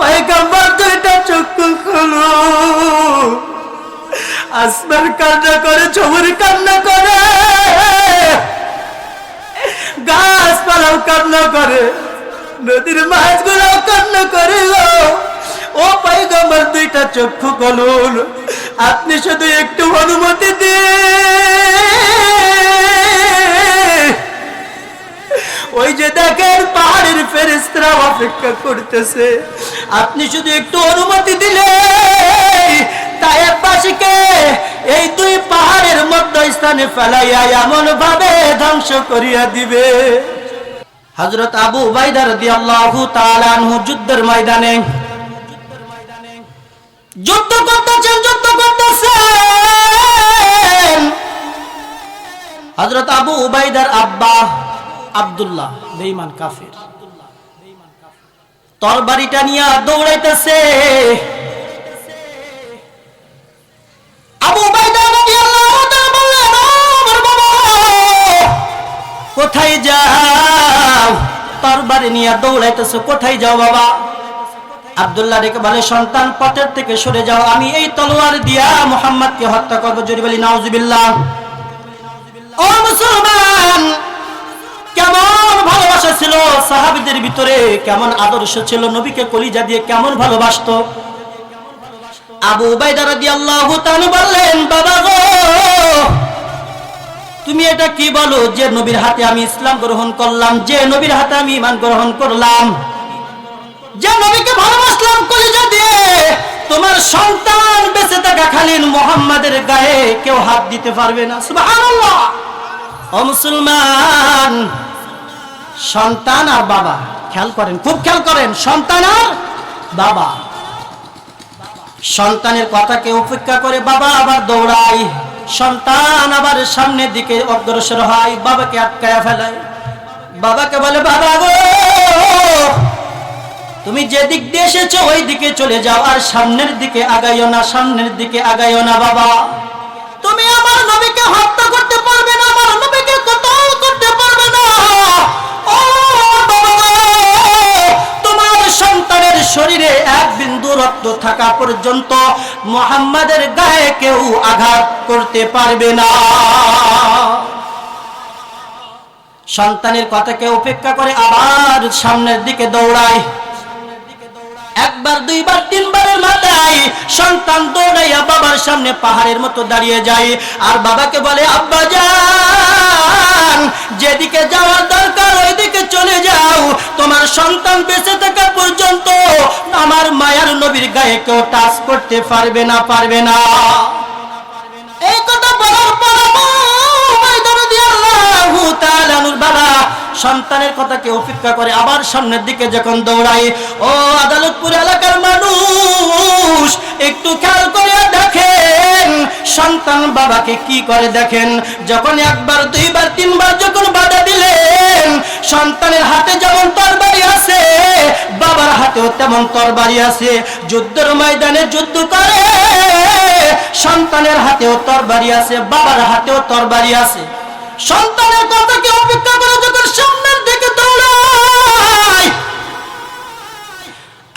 পায়গাম্বার দুইটা চক্ষু খোলো। আসমান কান্না করে ছবুর কান্না করে। গাছপালাও কান্না করে, নদীর মাছগুলো কান্না করে ও পাইগাম্বার দুইটা চক্ষু কলুন আপনি শুধু একটু অনুমতি দিয়ে ওই যে দেখেন পাহাড়ের ফেরেস্তারা অপেক্ষা করতেছে। আপনি শুধু একটু অনুমতি দিলে। তায়েববাসীকে এই দুই পাহাড়ের মধ্যস্থানে ফেলাইয়া এমন ভাবে ধ্বংস করিয়া দিবে। হযরত আবু উবাইদা রাদিয়াল্লাহু তাআলা আনহু যুদ্ধের ময়দানে যুদ্ধ করতেছেন যুদ্ধ করতেছেন। হযরত আবু উবাইদার আব্বা আব্দুল্লাহ বেঈমান কাফির। তরবারিটা নিয়ে দৌড়াইতেছে। আবু উবাইদা রাদিয়াল্লাহু তাআলা বললেন "ও আমার বাবা, কোথায় যাও? নিয়ে কোথায় যাও বাবা? আব্দুল্লাহ রেখে বলে সন্তান পথের থেকে সরে যাও আমি এই তলোয়ার দিয়া মোহাম্মদকে হত্যা করব। জোরে বলি নাউজুবিল্লাহ। ও মুসলমান কেমন ভালোবাসা ছিল? সাহাবিদের ভিতরে কেমন আদর্শ ছিল? নবীকে কলিজা দিয়ে কেমন ভালোবাসতো? আবু উবাইদা রাদিয়াল্লাহু তাআলা বললেন, বাবা গো, তুমি এটা কি বলো? যে নবীর হাতে আমি ইসলাম গ্রহণ করলাম, যে নবীর হাতে আমি ইমান গ্রহণ করলাম, যে নবীকে ভালোবাসলাম কলিজা দিয়ে, তোমার সন্তান বেঁচে থাকাকালীন মোহাম্মদের গায়ে কেউ হাত দিতে পারবে না? সুবহানাল্লাহ। ও মুসলমান সন্তান আর বাবা। খেয়াল করেন, খুব খেয়াল করেন, সন্তান আর বাবা। সন্তানের কথাকে উপেক্ষা করে বাবা আবার দৌড়ায়। সন্তান আবার সামনের দিকে অগ্রসর হয়, বাবাকে আটকায়া ফেলায় বাবাকে বলে, বাবা গো, তুমি যে দিক দিয়ে এসেছ ওই দিকে চলে যাও, আর সামনের দিকে আগাইও না, সামনের দিকে আগাইও না বাবা। তুমি আমার নবীকে হত্যা করতে পারবে না, আমার নবীকে কতল করতে পারবে সন্তানের শরীরে এক বিন্দু রক্ত থাকা পর্যন্ত মোহাম্মদের গায়ে কেউ আঘাত করতে পারবে না। সন্তানের কথাকে উপেক্ষা করে আবার সামনের দিকে দৌড়ায়। একবার, দুইবার, তিনবারের মাথায় সন্তান দৌড়াইয়া বাবার সামনে পাহাড়ের মতো দাঁড়িয়ে যায়। আর বাবাকে বলে, আব্বা যেদিকে যাওয়ার দরকার, ওইদিকে চলে যাও, তোমার সন্তান বেঁচে থাকা পর্যন্ত আমার মায়ার নবীর গায়ে কেউ টাচ করতে পারবে না পারবে না। এই কথা বলার পর সন্তানের কথাকে উপেক্ষা করে আবার সামনের দিকে যখন দৌড়ায়, ও আদালতপুর এলাকার মানুষ, একটু খেয়াল করে দেখেন, সন্তান বাবাকে কি করে দেখেন? যখন একবার, দুইবার, তিনবার যখন বাধা দিলেন, সন্তানের হাতে যেমন তরবারি আছে, বাবার হাতেও তেমন তরবারি আছে। যুদ্ধের ময়দানে যুদ্ধ করে, সন্তানের হাতেও তরবারি আছে, বাবার হাতেও তরবারি আছে। সন্তানের কথাকে অপেক্ষা করে যখন সামনের দিকে দৌড়ায়,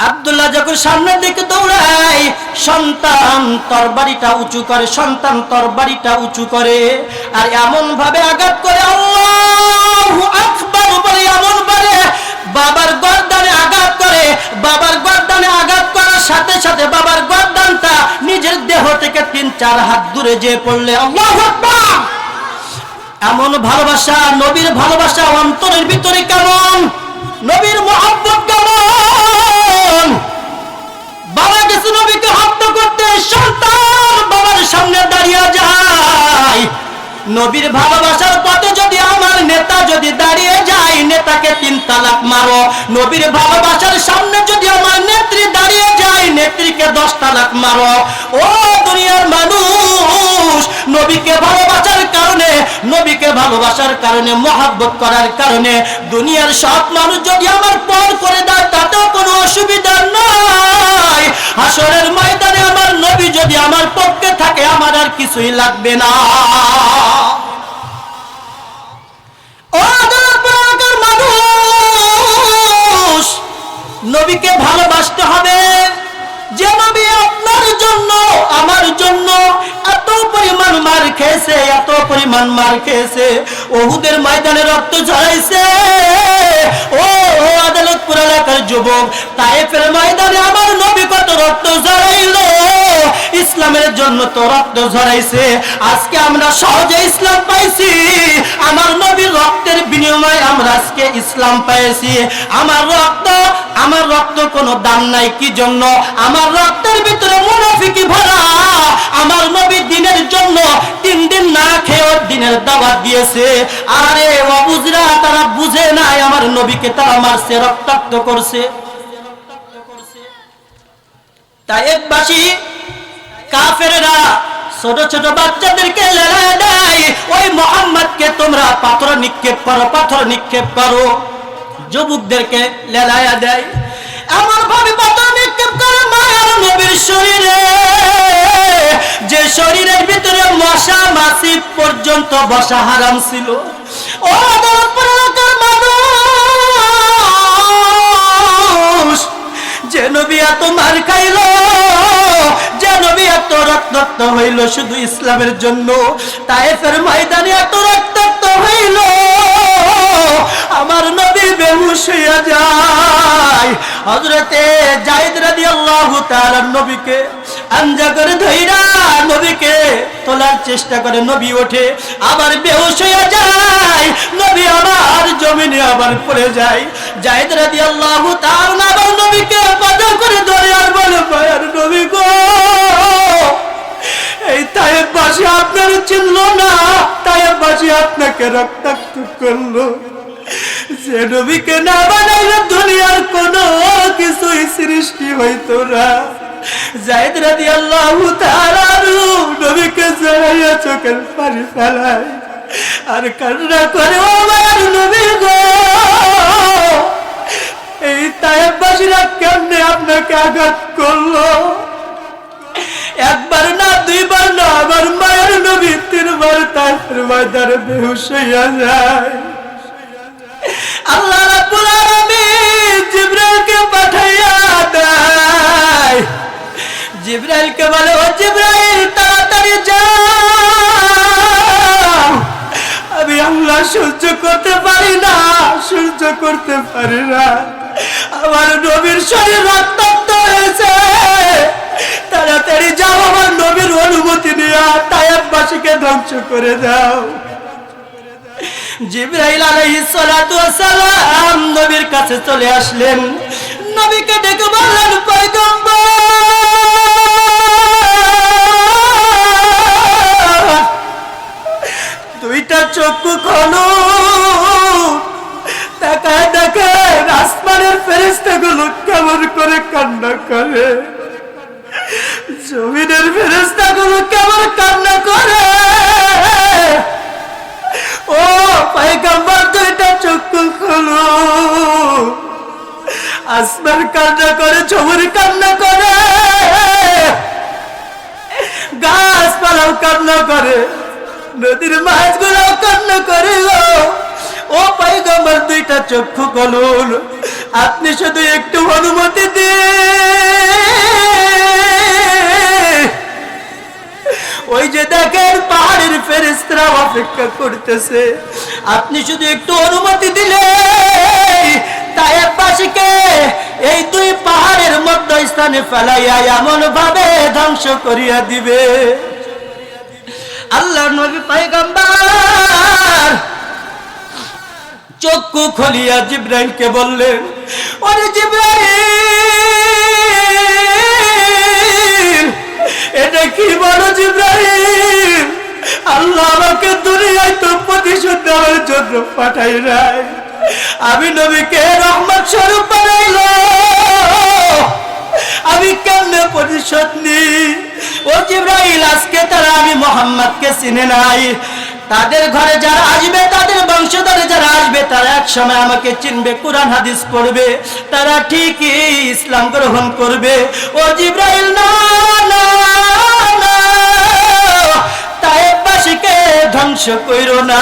আব্দুল্লাহ যখন সামনের দিকে দৌড়ায়, সন্তান তরবারিটা উঁচু করে, সন্তান তরবারিটা উঁচু করে আর এমন ভাবে আঘাত করে আল্লাহু আকবার বলে এমন ভাবে বাবার গর্দানে আঘাত করে, বাবার গর্দানে আঘাত করার সাথে সাথে বাবার গর্দানটা নিজের দেহ থেকে তিন চার হাত দূরে যেয়ে পড়লে আল্লাহু আকবার। এমন ভালোবাসা, নবীর ভালোবাসা অন্তরের ভিতরে কেমন? নবীর মহাব্বত কেমন? বাবা গেছে নবীকে হত্যা করতে, সন্তান বাবার সামনে দাঁড়িয়ে যায়। নবীর ভালোবাসার পথে যদি আমার নেতা যদি দাঁড়িয়ে যায়, নেতাকে তিন তালাক মারো। নবীর ভালোবাসার সামনে যদি আমার নেত্রী দাঁড়িয়ে যায়, নেত্রীকে দশ তালাক মারো। ও দুনিয়ার মানুষ নবীকে ভালোবাসার কারণে, নবীকে ভালোবাসার কারণে, মহাব্বত করার কারণে, দুনিয়ার সব মানুষ যদি আমার পর করে দেয়, তাতেও কোনো অসুবিধা নাই। হাসরের ময়দানে আমার নবী যদি আমার পক্ষে থাকে, আমার আর কিছুই লাগবে না। মানুষ, নবীকে ভালোবাসতে হবে। যে নবী আপনার জন্য আমার পরিমাণ মার খেয়েছে। ওহুদের ময়দানে রক্ত ঝরাইছে। ও আদালত পুরা এলাকার যুবক তাই ফের ময়দানে আমার নবী কত রক্ত ঝরাইলো। ইসলামের জন্য তো রক্ত ঝরাইছে। আজকে আমরা সহজে ইসলাম পাইছি। আমার নবীর রক্তের বিনিময়ে আমরা আজকে ইসলাম পাইছি। আমার রক্ত আমার রক্ত কোনো দাম নাই, কি জন্য? আমার রক্তের ভিতরে মুনাফিকি ভরা। আমার নবী দিনের জন্য তিন দিন না খেয়ে দিনের দাওয়াত দিয়েছে। আরে অবুজরা, তারা বুঝে নাই আমার নবীকে তারা মারছে, রক্তাক্ত করছে। তাই একবাসী কাফেররা ছোট ছোট বাচ্চাদেরকে লড়াই দেয়। ওই মোহাম্মদকে তোমরা পাথর নিক্ষেপ করো, পাথর নিক্ষেপ করো। যুবকদেরকে লেলায়া দেয়। এমন ভাবে পাথর নিক্ষেপ করে মায়ার নবীর শরীরে। যে শরীরের ভিতরে মশা, মাছি পর্যন্ত বসা হারাম ছিল। ও মানুষ, যে নবী এত মার খাইল। যে নবী এত রক্তাক্ত হইল শুধু ইসলামের জন্য তাইফের ময়দানে এত রক্তাক্ত হইল। আমার নবী বেহুশ হইয়া যায়। হজরতে জাহিদ রাদিয়াল্লাহু তাআলার নবীকে আঞ্জা করে ধইরা নবীকে তোলার চেষ্টা করে নবী ওঠে, আবার বেহুশ হয়ে যায়। নবী আবার জমিনে আবার পড়ে যায়। জাহিদ রাদিয়াল্লাহু তাআলা আবার নবীকে বাধা করে ধরে আর বলে, মায়ার নবী গো, এই তায়েব বাসী আপনার চিনল না? তায়েব বাসী আপনাকে রক্তাক্ত করল। যে নবীকে না বানাইলে দুনিয়ার কোন কিছুই সৃষ্টি হইতো না। জায়দ রাদি আল্লাহ নবীকে জড়াইয়া চোখের পানি আর কান্না করে, ও মায়ের নবী গো! এই কেমনে আপনাকে আঘাত করল? একবার না, দুইবার না, আমার মায়ের নবী তিনবার তার ময়দানে বেহুশ হইয়া যায়। আল্লাহ রাব্বুল আলামিন জিবরাইলকে পাঠাইয়া দেয়। জিবরাইলকে বলে, ও জিবরাইল, তাড়াতাড়ি যাও। আমি আল্লাহ সহ্য করতে পারি না, সহ্য করতে পারি না। আমার নবীর শরীর রক্তাক্ত হয়েছে। তাড়াতাড়ি যাও, আমার নবীর অনুমতি নিয়ে তায়াববাসীকে ধ্বংস করে দাও। জিব্রাইল আলাইহিস সালাতু ওয়াসালাম নবীর কাছে চলে আসলেন। নবীকে ডেকে বললেন, পয়গম্বর দুইটা চক্ষু খোলো। তাকায় দেখেন আসমানের ফেরেস্তাগুলো কেমন করে কান্না করে। জমিনের ফেরেস্তাগুলো কেমন কান্না করে। ও, পায়গাম্বার দুইটা চক্ষু খোলো। কান্না করে, জমির কান্না করে। গাছপালাও কান্না করে। নদীর মাছগুলো কান্না করে ও পাইগম্বর, দুইটা চক্ষু কলুন আপনি শুধু একটু অনুমতি ওই যে দেখেন, পাহাড়ের ফেরেস্তারা অপেক্ষা করতেছে। আপনি শুধু একটু অনুমতি দিলে। তায়ের পাশিকে এই দুই পাহাড়ের মধ্য স্থানে ফেলাইয়া এমন ভাবে ধ্বংস করিয়া দিবে। আল্লাহ নবী পাইগাম্বার। চক্ষু খলিয়া জিব্রাইলকে বললেন, ওরে জিব্রাইল, এটা কি বলো জিব্রাইল? আল্লাহ আমাকে দুনিয়ায় তো প্রতিশোধ দেওয়ার জন্য পাঠাই নাই। আমি নবীকে রহমত স্বরূপ বানাইল। আমি কেমনে প্রতিশোধ নি ও জিব্রাইল, আজকে তারা আমি মোহাম্মদকে চিনে নাই। তাদের ঘরে যারা আসবে, তাদের বংশধরে যারা আসবে, তারা এক সময় আমাকে চিনবে, কোরআন, হাদিস পড়বে। তারা ঠিকই ইসলাম গ্রহণ করবে। ও জিব্রাইল, না না ধ্বংস কইরো না।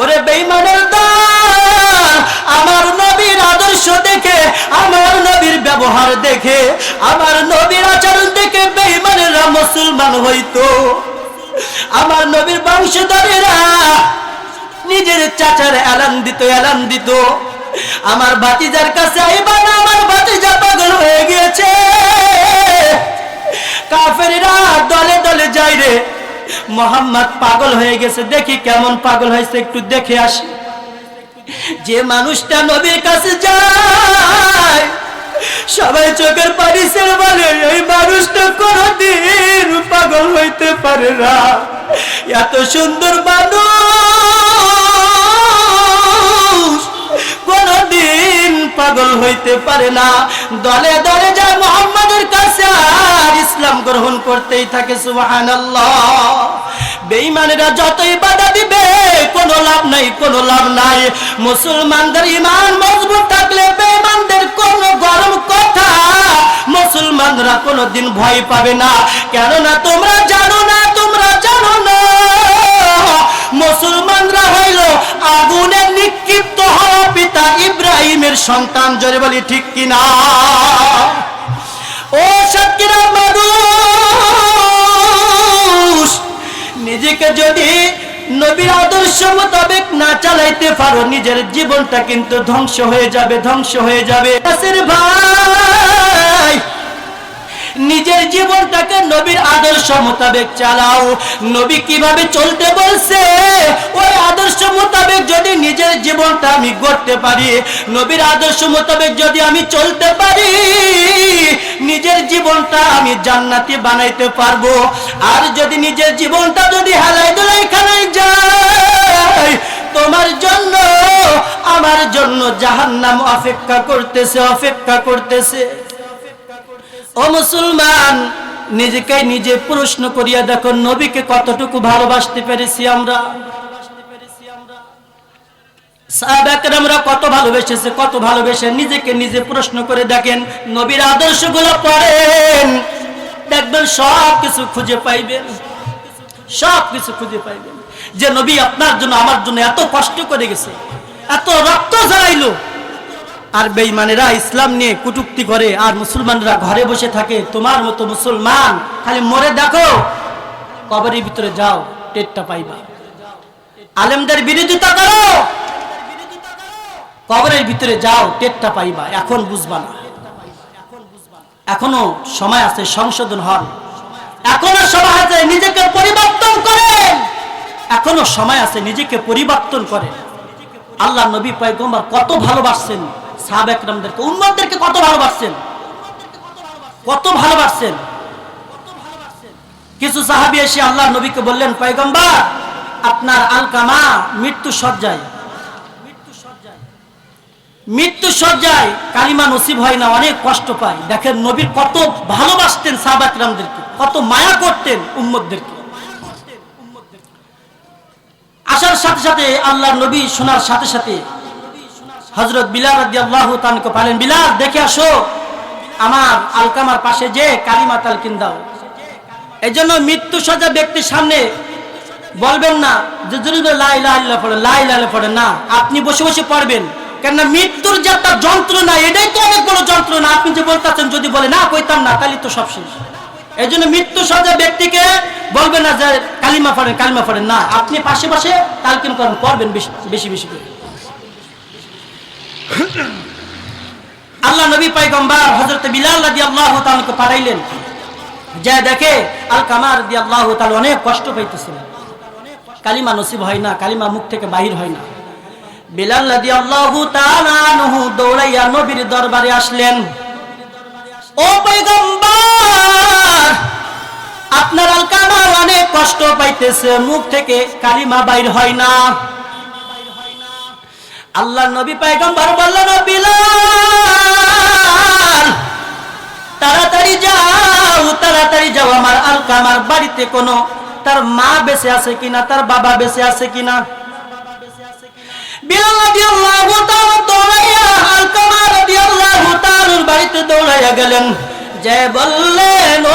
ওরে বেইমানের দল, আমার নবীর আদর্শ দেখে, আমার নবীর ব্যবহার দেখে, আমার নবীর আচরণ দেখে বেঈমানেরা মুসলমান হইতো। আমার নবীর বংশধরেরা নিজের চাচার এলান দিত এলান দিত। আমার ভাতিজার কাছে আইবা না, আমার ভাতিজা পাগল হয়ে গিয়েছে। কাফেররা দলে দলে যায় রে মোহাম্মদ পাগল হয়ে গেছে, দেখি কেমন পাগল হয়েছে, একটু দেখে আসি। যে মানুষটা নবীর কাছে যায়, সবাই চোখের পানি ছেড়ে বলে, এই মানুষটা কোনদিন পাগল হইতে পারে না। এত সুন্দর মানুষ কোনদিন পাগল হইতে পারে না। দলে দলে যায় মোহাম্মদের কাছে আর ইসলাম গ্রহণ করতেই থাকে, সুবহানাল্লাহ। বেঈমানেরা যতই বাধা দিবে, কোনো লাভ নাই, কোনো লাভ নাই। মুসলমানদের ইমান মজবুত থাকলে বেঈমানদের কোনো গরম কথা মুসলমানরা কোনোদিন ভয় পাবে না। কেননা তোমরা জানো না, তোমরা জানো না। মুসলমানরা হইল নিক্ষিপ্ত হওয়া পিতা ইব্রাহিমের সন্তান, জোরে বলি, ঠিক কিনা? ও মানুষ, নিজেকে যদি নবীর আদর্শ মোতাবেক না চালাইতে পারো, নিজের জীবনটা কিন্তু ধ্বংস হয়ে যাবে, ধ্বংস হয়ে যাবে। ভাই নিজের জীবনটাকে নবীর আদর্শ মোতাবেক চালাও। নবী কীভাবে চলতে বলছে? ওই আদর্শ মোতাবেক যদি নিজের জীবনটা আমি গড়তে পারি, নবীর আদর্শ মোতাবেক যদি আমি চলতে পারি, নিজের জীবনটা আমি জান্নাতি বানাইতে পারব। আর যদি নিজের জীবনটা যদি হেলাই দোলাই খানাই যায়, তোমার জন্য, আমার জন্য জাহান্নাম অপেক্ষা করতেছে অপেক্ষা করতেছে। ও মুসলমান, নিজেকে নিজে প্রশ্ন করিয়া দেখো, নবীকে কতটুকু ভালোবাসতে পেরেছি আমরা? সাহাবাকরামরা কত ভালোবেসেছে, কত ভালোবেসে নিজেকে নিজে প্রশ্ন করে দেখেন, নবীর আদর্শগুলো পড়েন। দেখবেন সব কিছু খুঁজে পাইবেন সব কিছু খুঁজে পাইবেন। যে নবী আপনার জন্য, আমার জন্য এত কষ্ট করে গেছে, এত রক্ত ঝরাইলো। আর বেঈমানেরা ইসলাম নিয়ে কুটুক্তি করে, আর মুসলমানরা ঘরে বসে থাকে, তোমার মতো মুসলমান। খালি মরে দেখো, কবরের ভিতরে যাও টেটটা পাইবা। আলেমদের বিরোধিতা করো। কবরের ভিতরে যাও টেটটা পাইবা। এখন বুঝবা না। এখনও সময় আছে, সংশোধন হন। এখনও সময় আছে, নিজেকে পরিবর্তন করেন। এখনও সময় আছে, নিজেকে পরিবর্তন করেন। আল্লাহ নবী পয়গম্বর কত ভালোবাসছেন। সাহাব একরামদেরকে কত ভালোবাসছেন? কত ভালোবাসছেন? কিছু সাহাবি এসে আল্লাহ নবীকে বললেন, পয়গম্বর, আপনার আলকামা মৃত্যু সজ্জায়। মৃত্যু সজ্জায় কালিমা নসিব হয় না, অনেক কষ্ট পায়। দেখেন নবীর কত ভালোবাসতেন সাহাবাকরামদেরকে কত মায়া করতেন উম্মতদেরকে আসার সাথে সাথে আল্লাহ নবী শোনার সাথে সাথে হজরত বিলাল আল্লাহ তানকে পালেন বিলাল, দেখে আসো, আমার আলকামার পাশে যে কালিমা তালকিন দাও। এই জন্য মৃত্যু সজা ব্যক্তির সামনে বলবেন না, যে জরুরি লাই লাহ পড়ে লাই লাহ পড়ে। না, আপনি বসে বসে পড়বেন, কেননা মৃত্যুর যে একটা যন্ত্রণা, এটাই তো অনেক বড় যন্ত্রণা। আপনি যে বলতেছেন, যদি বলে, না, কইতাম না, তাহলে তো সব শেষ। এই জন্য মৃত্যু সজা ব্যক্তিকে বলবেন না যে, কালিমা পড়েন কালিমা পড়েন। না, আপনি পাশে পাশে তালকিন করেন, পড়বেন বেশি বেশি বেশি করে। আল্লাহ নবী পাইগম্বার হজরত বিলাল রাদি আল্লাহ তালকে যা দেখে আল কামার দি আল্লাহ তাল অনেক কষ্ট পাইতেছিল। কালিমা নসিব হয় না, কালিমা মুখ থেকে বাহির হয় না। বিলাল আল্লাহ তালানহু দৌড়াইয়া নবীর দরবারে আসলেন। ও পাইগম্বার আপনার আল কামার অনেক কষ্ট পাইতেছে, মুখ থেকে কালিমা বাইর হয় না। আল্লাহ নবী পায়গম্বর বললেন "ও বিলাল তাড়াতাড়ি যাও তাড়াতাড়ি যাও। আমার আলকামার বাড়িতে কোনো, তার মা বেঁচে আছে কিনা, তার বাবা বেঁচে আছে কিনা? বাড়িতে দৌড়াইয়া গেলেন। যে বললেন, ও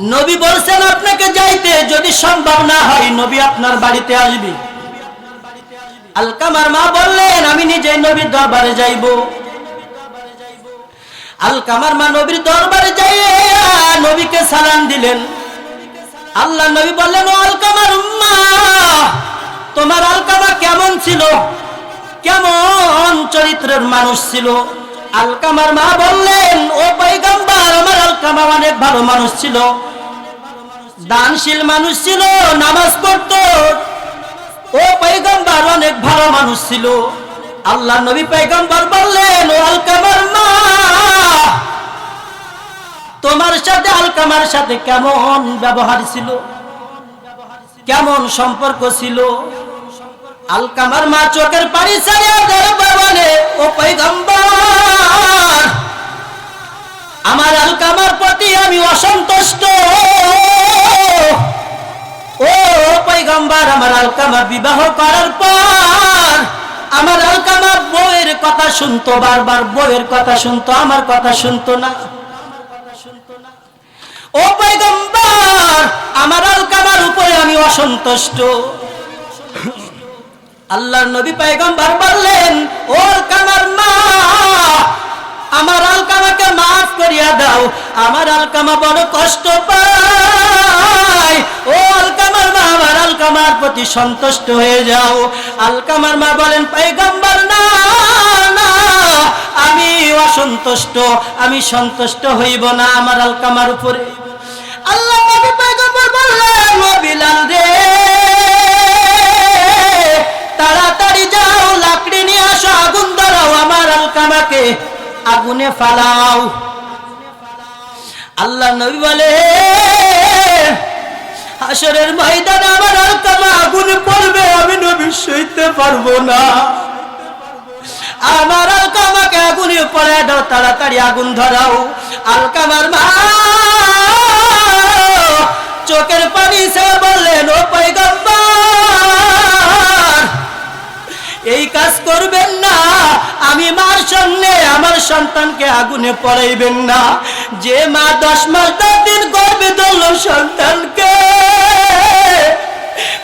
নবী বলছেন, আপনাকে যাইতে যদি সম্ভব না হয়, নবী আপনার বাড়িতে আসবে। আলকামার মা বললেন, আমি নিজে নবীর দরবারে যাইব। আলকামার মা নবীর দরবারে যাইয়া নবীকে সালাম দিলেন। আল্লাহ নবী বললেন, ও আলকামার মা তোমার আলকামা কেমন ছিল? কেমন চরিত্রের মানুষ ছিল? আলকামার মা বললেন, ও পৈগম্বর আমার আলকামা অনেক ভালো মানুষ ছিল। দানশীল মানুষ ছিল, নামাজ পড়তো। ও পৈগম্বর অনেক ভালো মানুষ ছিল। আল্লাহ নবী পৈগম্বর বললেন, ও আলকামার মা, তোমার সাথে আলকামার সাথে কেমন ব্যবহার ছিল? কেমন সম্পর্ক ছিল? আলকামার মা চোখের পানি বলে ও পৈগম্বর আমার আলকামার প্রতি আমি অসন্তুষ্ট। ও পৈগম্বর আমার আলকামা বিবাহ করার পর আমার আলকামা বউয়ের কথা শুনতো, বারবার বউয়ের কথা শুনতো, আমার কথা শুনতো না। ও পৈগম্বর আমার আলকামার উপরে আমি অসন্তুষ্ট। আল্লাহর নবী পয়গম্বর বললেন ও আলকামার মা, আমার আলকামাকে মাফ করিয়া দাও, আমার আলকামা বড় কষ্ট পায়। ও আলকামার মা, আমার আলকামার প্রতি সন্তুষ্ট হয়ে যাও। আলকামার মা বলেন, পয়গম্বর, না না, আমি অসন্তুষ্ট, আমি সন্তুষ্ট হইব না আমার আলকামার উপরে। আল্লাহ নবী পয়গম্বর বললেন, ও বিলাল রে আগুনে ফালাও। আল্লাহ নবী বলে হাসরের ময়দানে আমার আলকামা আগুনে পড়বে, আমি নবী সইতে পারব না। আমার আলকামাকে আগুনে পড়ে দাও, তাড়াতাড়ি আগুন ধরাও। আলকামার মা চোখের পানি সে বললেন, ও পৈগম্বর এই কাজ করবেন না, আমি মার সামনে আমার সন্তানকে আগুনে পড়াইবেন না। যে মা দশ মাস দশ দিন গর্বে ধরল সন্তানকে,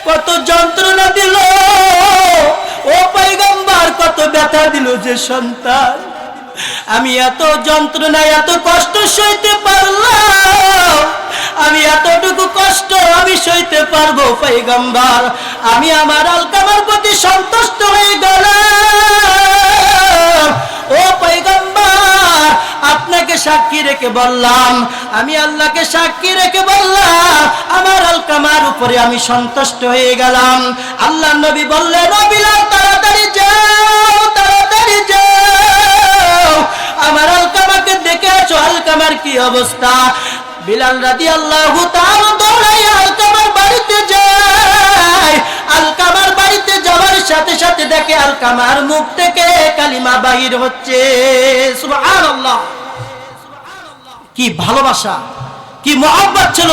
কত যন্ত্রণা দিল। ও পৈগম্বর কত ব্যথা দিল যে সন্তান। আমি এত যন্ত্রণা এত কষ্ট সইতে পারলাম। আমি এতটুকু কষ্ট আমি সইতে পারব পৈগম্বর আমি আমার আলকামার প্রতি সন্তুষ্ট হয়ে গেলাম। ও পৈগম্বর আপনাকে সাক্ষী রেখে বললাম, আমি আল্লাহকে সাক্ষী রেখে বললাম, আমার আলকামার উপরে আমি সন্তুষ্ট হয়ে গেলাম। আল্লাহ নবী বললেন বিলাল, তাড়াতাড়ি যাও তাড়াতাড়ি যাও। আমার আলকামাকে দেখে আছো, আলকামার কি অবস্থা? বিলাল রাদি আল্লাহ আলকামার বাড়িতে যায়। আলকামার বাড়িতে যাওয়ার সাথে সাথে দেখে আলকামার মুখ থেকে কালিমা বাহির হচ্ছে। কি ভালোবাসা, কি মহব্বত ছিল।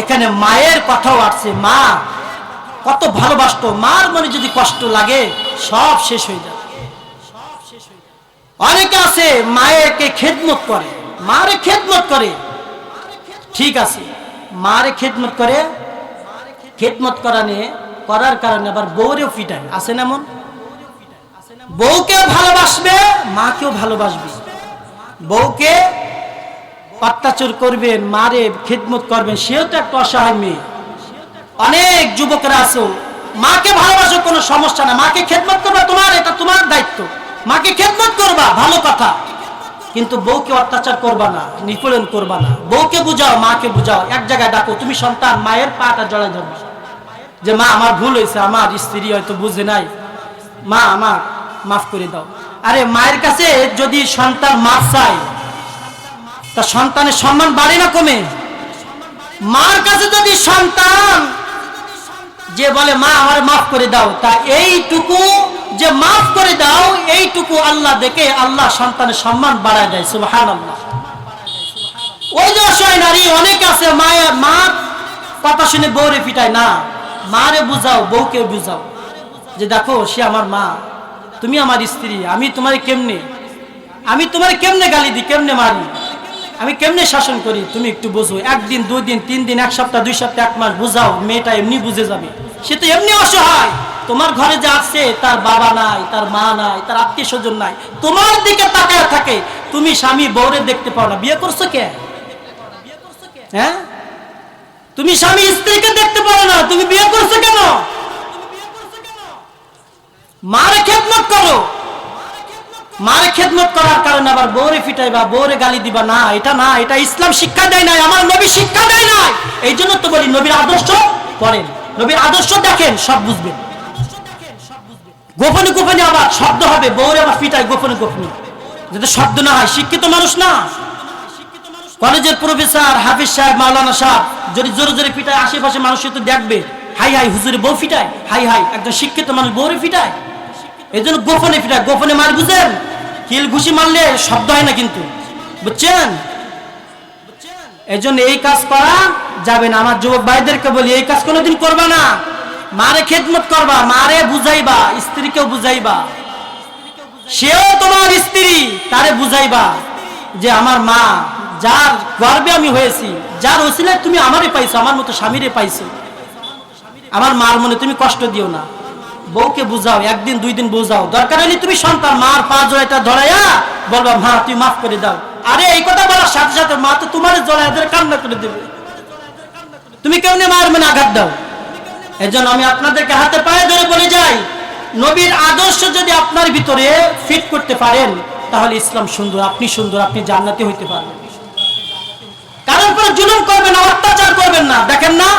এখানে মায়ের কথাও আসছে, মা, কত ভালোবাসতো। মার মনে যদি কষ্ট লাগে, সব শেষ হয়ে যাবে। অনেকে আছে, মায়েরকে খেদমত করে। মারে খেদমত করে। ঠিক আছে। মারে খেদমত করে। খেদমত করা নিয়ে, করার কারণে আবার বউরেও ফিটায়। আছে না এমন? বউকেও ভালোবাসবে, মাকেও ভালোবাসবে। বউকে অত্যাচার করবেন, মারে খেদমত করবেন, সেও তো একটা অসহায় মেয়ে। অনেক যুবকরা আছো। মাকে ভালোবাসো, কোনো সমস্যা না। মাকে খেদমত করবা তোমার, এটা তোমার দায়িত্ব। মাকে খেদমত করবা, ভালো কথা। কিন্তু বউকে অত্যাচার করবা না, নিপীড়ন করবা না। বউকে বুঝাও, মাকে বুঝাও, এক জায়গায় ডাকো, তুমি সন্তান, মায়ের পাটা জড়াই ধরবা। যে মা, আমার ভুল হয়েছে, আমার স্ত্রী হয়তো বুঝে নাই। মা, আমার মাফ করে দাও। আরে মায়ের কাছে যদি সন্তান মাফ চায়, তা সন্তানের সম্মান বাড়ে না কমে? মার কাছে যদি সন্তান যে বলে, মা, আমার মাফ করে দাও তা এইটুকু যে মাফ করে দাও, এইটুকু আল্লাহ দেখে আল্লাহ সন্তানের সম্মান বাড়ায় দেয় সুবহান আল্লাহ ওই যে নারী, অনেক আছে মায়ের মা কথা শুনে বউরে পিটায়, না, মারে বুঝাও, বউকে বুঝাও। যে দেখো, সে আমার মা, তুমি আমার স্ত্রী, আমি তোমার কেমনে, আমি তোমার কেমনে গালি দিই, কেমনে মারি? আমি কেমনে শাসন করি? তুমি একটু বোঝো, একদিন, দুই দিন, তিন দিন, এক সপ্তাহ, দুই সপ্তাহ, এক মাস, বুঝাও, মেয়েটা এমনি বুঝে যাবে। সে তো এমনি অসহায়। তোমার ঘরে যে আছে, তার বাবা নাই, তার মা নাই, তার আত্মীয় স্বজন নাই, তোমার দিকে তাকায় থাকে, তুমি স্বামী বউরে দেখতে পাও না। বিয়ে করছ কে? হ্যাঁ? তুমি স্বামী স্ত্রীকে দেখতে পারো না, তুমি বিয়ে করছ কেন? মারে খেদমত করো। মারে খেদমত করার কারণে আবার বউরে ফিটাইবা, বউরে গালি দিবা, না, এটা না, এটা ইসলাম শিক্ষা দেয় নাই, আমার নবী শিক্ষা দেয় নাই। এই জন্য তো বলি, নবীর আদর্শ পড়েন, নবীর আদর্শ দেখেন, সব বুঝবেন। গোপনে গোপনে আবার শব্দ হবে, বউরে আবার ফিটায় গোপনে গোপনে। যাতে শব্দ না হয়, শিক্ষিত মানুষ না। কলেজের প্রফেসর হাফিজ সাহেব, মাওলানা সাহেব, যদি জোরে জোরে পিটায়, আশেপাশে মানুষ তো দেখবে, হাই হাই, হুজুরে বউ ফিটায়, হাই হাই, একজন শিক্ষিত মানুষ বউরে ফিটায়। এই জন্য গোপনে ফিটায়, গোপনে মার বুঝেন। কিল ঘুষি মারলে শব্দ হয় না কিন্তু। বুঝছেন? এই জন্য এই কাজ করা যাবে না। আমার যুবক ভাইদেরকে বলি, এই কাজ কোনোদিন করবা না। মারে খেদমত করবা, মারে বুঝাইবা, স্ত্রীকেও বুঝাইবা। সেও তোমার স্ত্রী, তারে বুঝাইবা যে আমার মা, যার গর্বে আমি হয়েছি, যার ওসিলায় তুমি আমারে পাইছো, আমার মতো স্বামীরে পাইছো। আমার মার মনে তুমি কষ্ট দিও না। বউকে বুঝাও, একদিন, দুই দিন বুঝাও। দরকার হলে তুমি সন্তান, মার পা জড়াইটা ধরাইয়া বলবা, মা, তুই মাফ করে দাও। আরে, এই কথা বলার সাথে সাথে মা তো তোমার ধরে কান্না করে দেবে। তুমি কেউ মায়ের মনে আঘাত দাও? এই জন্য আমি আপনাদেরকে হাতে পায়ে ধরে বলে যাই, নবীর আদর্শ যদি আপনার ভিতরে ফিট করতে পারেন, তাহলে ইসলাম সুন্দর, আপনি সুন্দর, আপনি জান্নাতি হইতে পারবেন। কারোর উপরে জুলুম করবেন না অত্যাচার করবেন না। দেখেন না,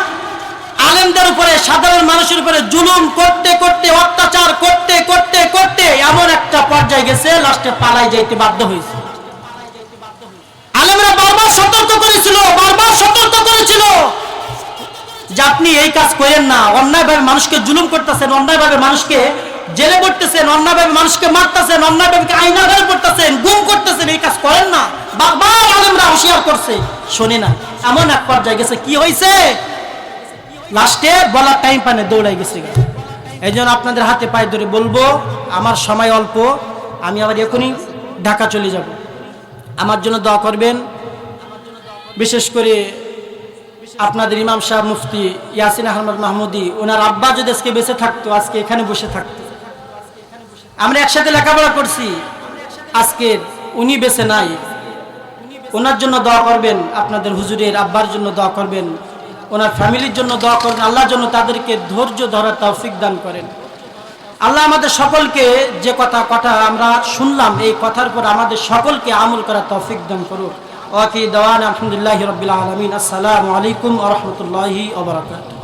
আলেমদের উপরে, সাধারণ মানুষের উপরে জুলুম করতে করতে, অত্যাচার করতে করতে করতে এমন একটা পর্যায়ে গেছে, লাস্টে পালাই যাইতে বাধ্য হয়েছে। আলেমরা বারবার সতর্ক করেছিল, বারবার সতর্ক করেছিল। যে আপনি এই কাজ করেন না, অন্যায়ভাবে মানুষকে জুলুম করতেছেন, অন্যায়ভাবে মানুষকে জেলে পড়তেছেন, অন্যায়ভাবে মানুষকে মারতেছেন, অন্যায়ভাবে আইনা ঘরে পড়তেছেন, গুম করতেছেন, এই কাজ করেন না। বারবার আলেমরা হুঁশিয়ার করছে। শোনে না, এমন এক পর্যায়ে গেছে, কি হয়েছে লাস্টে বলার টাইম পানে দৌড়াই গেছে এই জন্য আপনাদের হাতে পায়ে ধরে বলব, আমার সময় অল্প, আমি আবার এখনই ঢাকা চলে যাব। আমার জন্য দোয়া করবেন, বিশেষ করে আপনাদের ইমাম সাহেব মুফতি ইয়াসিন আহমদ মাহমুদি, ওনার আব্বা যদি আজকে বেঁচে থাকতো, আজকে এখানে বসে থাকতো। আমরা একসাথে লেখাপড়া করছি। আজকে উনি বেঁচে নাই। ওনার জন্য দোয়া করবেন, আপনাদের হুজুরের আব্বার জন্য দোয়া করবেন, ওনার ফ্যামিলির জন্য দোয়া করবেন, আল্লাহর জন্য তাদেরকে ধৈর্য ধরার তৌফিক দান করেন। আল্লাহ আমাদের সকলকে যে কথা কথা আমরা শুনলাম, এই কথার পর আমাদের সকলকে আমল করার তৌফিক দান করুক। ওয়াকি দাওয়ান আলহামদুলিল্লাহ রবিল আলমিন আসসালামু আলাইকুম আ রহমতুল্লাহি